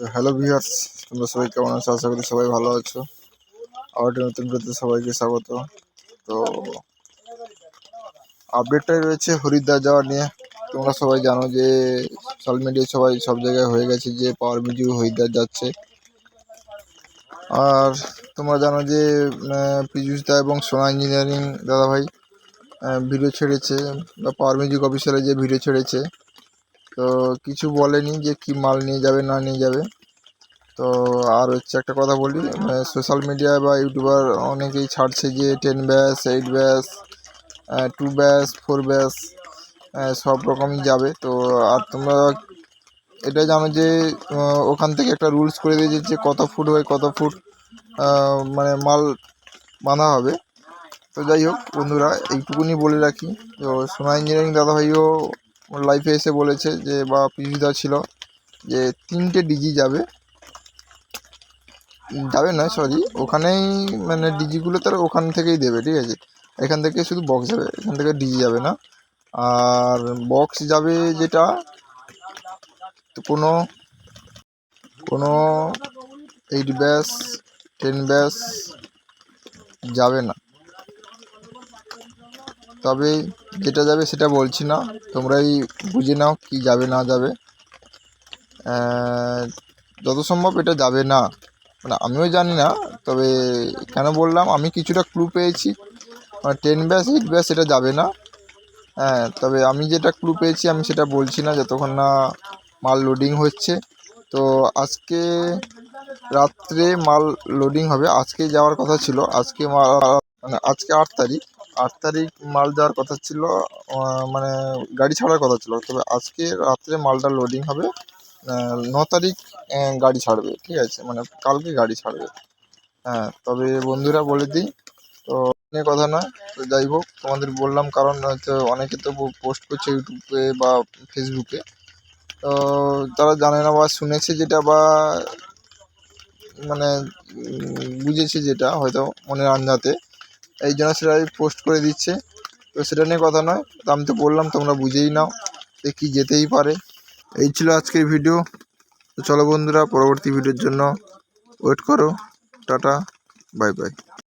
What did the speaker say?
তো hello viewers তোমরা সবাই কেমন আছো? আশা করি সবাই ভালো আছো। আবার নতুন ভিডিওতে সবাইকে স্বাগত। তো আপডেটটাই রয়েছে হরিদ্বার যাওয়া নিয়ে। তোমরা সবাই জানো যে সোশ্যাল মিডিয়ায় সবাই সব জায়গায় হয়ে গেছে যে পাওয়ার মিউজিক হরিদ্বার যাচ্ছে। আর তোমরা জানো যে পীযুষ দা এবং সোনা ইঞ্জিনিয়ারিং দাদাভাই ভিডিও ছেড়েছে। বা পাওয়ার মিউজিক অফিসিয়ালে যে ভিডিও ছেড়েছে। তো কিছু বলেনি যে কি মাল নিয়ে যাবে, না নিয়ে যাবে। তো আর হচ্ছে একটা কথা বলি সোশ্যাল মিডিয়া বা ইউটিউবার অনেকেই ছাড়ছে যে টেন ব্যাস এইট ব্যাস টু ব্যাস ফোর ব্যাস সব রকমই যাবে। তো আর তোমরা এটা জানো যে ওখান থেকে একটা রুলস করে দিয়েছে যে কত ফুট হয়, কত ফুট মানে মাল বাঁধা হবে। তো যাই হোক বন্ধুরা, এইটুকুনি বলে রাখি। তো সোনা ইঞ্জিনিয়ারিং দাদাভাইও লাইফে এসে বলেছে যে বা পিসুদা ছিল যে, তিনটে ডিজি যাবে। যাবে না সরি ওখানেই মানে ডিজিগুলো তারা ওখান থেকেই দেবে, ঠিক আছে? এখান থেকে শুধু বক্স যাবে, এখান থেকে ডিজি যাবে না। আর বক্স যাবে যেটা কোনো কোনো এইট ব্যাস টেন ব্যাস যাবে না। তবে যেটা যাবে সেটা বলছি না। তোমরাই বুঝে নাও কি যাবে, না যাবে। যত সম্ভব এটা যাবে না। মানে আমিও জানি না, তবে কেন বললাম, আমি কিছুটা ক্লু পেয়েছি। মানে টেন ব্যাস এইট ব্যাস এটা যাবে না। হ্যাঁ তবে আমি যেটা ক্লু পেয়েছি, আমি সেটা বলছি না, যতক্ষণ না মাল লোডিং হচ্ছে। তো আজকে রাত্রে মাল লোডিং হবে। আজকে যাওয়ার কথা ছিল। আজকে মাল মানে আজকে আট তারিখ। আট তারিখ মাল যাওয়ার কথা ছিল মানে গাড়ি ছাড়ার কথা ছিল। তবে আজকে রাত্রে মালটা লোডিং হবে ন তারিখ গাড়ি ছাড়বে, ঠিক আছে? মানে কালকে গাড়ি ছাড়বে। হ্যাঁ তবে বন্ধুরা বলে দিই, তো নিয়ে কথা নয়, তো যাই হোক, তোমাদের বললাম কারণ হয়তো অনেকে তো পোস্ট করছে ইউটিউবে বা ফেসবুকে তো তারা জানে না বা শুনেছে যেটা বা মানে বুঝেছে যেটা, হয়তো মনের আন্দাতে এই জন্য সেটাই পোস্ট করে দিচ্ছে। তো সেটা নিয়ে কথা নয়, তো আমি তো বললাম, তোমরা বুঝেই নাও যে কী যেতেই পারে। এই ছিল আজকের ভিডিও তো চলো বন্ধুরা, পরবর্তী ভিডিওর জন্য ওয়েট করো। Tata bye bye